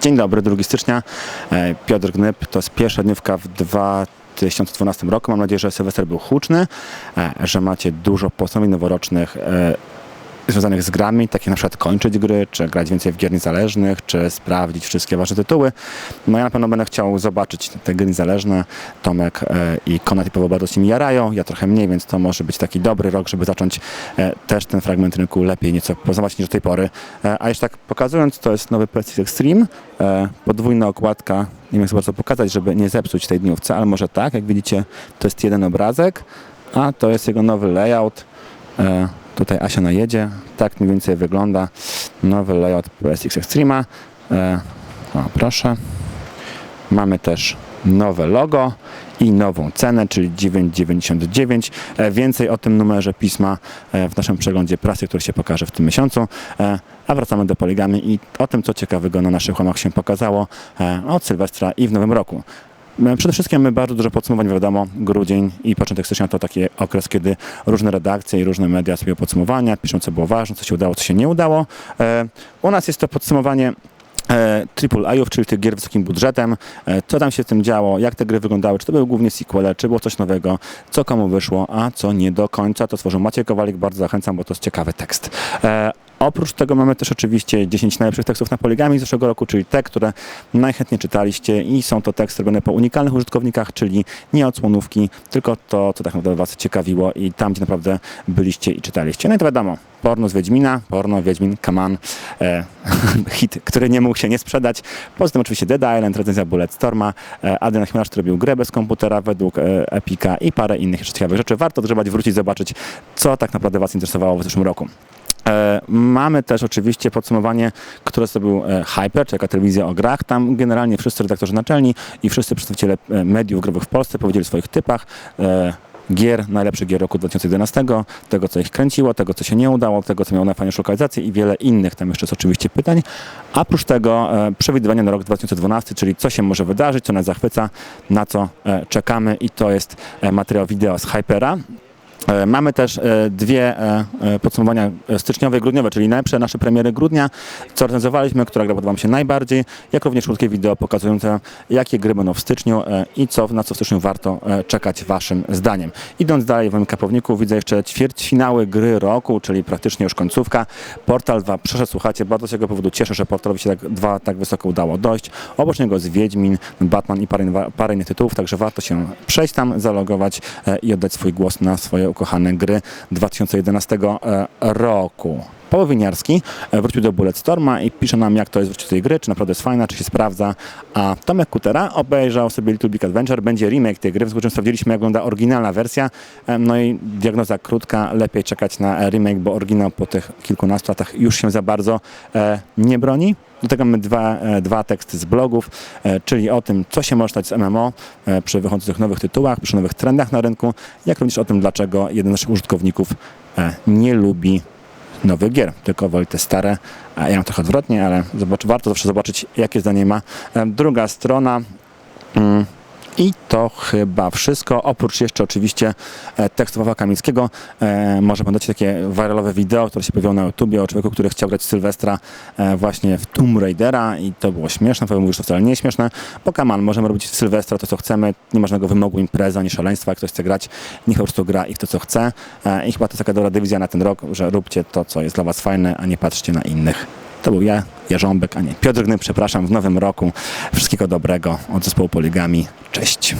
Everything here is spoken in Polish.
Dzień dobry, 2 stycznia. E, Piotr Gnyb, to jest pierwsza dniówka w 2012 roku. Mam nadzieję, że Sylwester był huczny, e, że macie dużo postanowień noworocznych e, związanych z grami, takich na przykład kończyć gry, czy grać więcej w gier niezależnych, czy sprawdzić wszystkie wasze tytuły. No ja na pewno będę chciał zobaczyć te gry niezależne. Tomek e, i Konrad i Paweł bardzo się mi jarają, ja trochę mniej, więc to może być taki dobry rok, żeby zacząć e, też ten fragment rynku lepiej nieco poznawać niż do tej pory. E, a jeszcze tak pokazując, to jest nowy PSX Extreme, podwójna okładka, nie wiem jak bardzo pokazać, żeby nie zepsuć tej dniówce, ale może tak, jak widzicie, to jest jeden obrazek, a to jest jego nowy layout. Tutaj Asia najedzie. Tak mniej więcej wygląda nowy layout PSX Extrema. E, o, proszę. Mamy też nowe logo i nową cenę, czyli 9,99. E, Więcej o tym numerze pisma e, w naszym przeglądzie prasy, który się pokaże w tym miesiącu. E, A wracamy do poligami i o tym, co ciekawego na naszych łamach się pokazało od Sylwestra i w nowym roku. E, Przede wszystkim mamy bardzo dużo podsumowań, wiadomo, grudzień i początek stycznia to taki okres, kiedy różne redakcje i różne media sobie podsumowania, piszą co było ważne, co się udało, co się nie udało. E, U nas jest to podsumowanie e, triple A-ów, czyli tych gier wysokim budżetem, co tam się w tym działo, jak te gry wyglądały, czy to były głównie sequele, czy było coś nowego, co komu wyszło, a co nie do końca. To stworzył Maciej Kowalik, bardzo zachęcam, bo to jest ciekawy tekst. Oprócz tego mamy też oczywiście 10 najlepszych tekstów na poligami z zeszłego roku, czyli te, które najchętniej czytaliście i są to teksty robione po unikalnych użytkownikach, czyli nie odsłonówki, tylko to, co tak naprawdę Was ciekawiło i tam, gdzie naprawdę byliście i czytaliście. No i to wiadomo, porno z Wiedźmina, porno, Wiedźmin, Kaman, e, hit, który nie mógł się nie sprzedać. Poza tym oczywiście Dead Island, recenzja Bulletstorma, e, Adrian Chmielarz, który robił grę bez komputera według e, Epika i parę innych jeszcze ciekawych rzeczy. Warto odgrzebać, wrócić, zobaczyć, co tak naprawdę Was interesowało w zeszłym roku. E, Mamy też oczywiście podsumowanie, które zrobił e, Hyper, czyli taka telewizja o grach. Tam generalnie wszyscy redaktorzy naczelni i wszyscy przedstawiciele e, mediów growych w Polsce powiedzieli o swoich typach. Gier, najlepszych gier roku 2011, tego co ich kręciło, tego co się nie udało, tego co miało najfajniejszą lokalizację i wiele innych. Tam jeszcze jest oczywiście pytań. A oprócz tego e, przewidywania na rok 2012, czyli co się może wydarzyć, co nas zachwyca, na co e, czekamy i to jest e, materiał wideo z Hypera. E, Mamy też e, dwie e, podsumowania styczniowe i grudniowe, czyli najlepsze nasze premiery grudnia, co recenzowaliśmy, która gra podoba mi się najbardziej, jak również krótkie wideo pokazujące, jakie gry będą w styczniu i co, na co w styczniu warto czekać waszym zdaniem. Idąc dalej w moim kapowniku widzę jeszcze ćwierćfinały gry roku, czyli praktycznie już końcówka. Portal 2 przeszedł, słuchajcie, bardzo z tego powodu cieszę, że Portalowi się tak, dwa tak wysoko udało dojść. Obok niego jest Wiedźmin, Batman i parę, parę innych tytułów, także warto się przejść tam, zalogować i oddać swój głos na swoje ukochane gry 2011 e, roku. Paweł Winiarski e, wrócił do Bulletstorma i pisze nam, jak to jest wrócić do tej gry, czy naprawdę jest fajna, czy się sprawdza. A Tomek Kutera obejrzał sobie Little Big Adventure, będzie remake tej gry, w związku z czym sprawdziliśmy, jak wygląda oryginalna wersja. E, No i diagnoza krótka, lepiej czekać na remake, bo oryginał po tych kilkunastu latach już się za bardzo e, nie broni. Do tego mamy dwa, dwa teksty z blogów, czyli o tym, co się może stać z MMO przy wychodzących nowych tytułach, przy nowych trendach na rynku, jak również o tym, dlaczego jeden z naszych użytkowników nie lubi nowych gier, tylko woli te stare, a ja mam trochę odwrotnie, ale zobacz, warto zawsze zobaczyć, jakie zdanie ma e, druga strona. Mm. I to chyba wszystko, oprócz jeszcze oczywiście e, tekstu Pawła Kamińskiego. E, może pamiętacie takie viralowe wideo, które się pojawiło na YouTubie o człowieku, który chciał grać Sylwestra e, właśnie w Tomb Raidera i to było śmieszne. Paweł mówił, że to wcale nie jest śmieszne. Bo kaman, możemy robić Sylwestra to, co chcemy. Nie ma żadnego wymogu imprezy ani szaleństwa. Jak ktoś chce grać, niech po prostu gra i to, co chce. I chyba to jest taka dobra dywizja na ten rok, że róbcie to, co jest dla was fajne, a nie patrzcie na innych. To był ja, Jarząbek, a nie Piotr Gny, przepraszam, w nowym roku. Wszystkiego dobrego od zespołu Poligami. Cześć.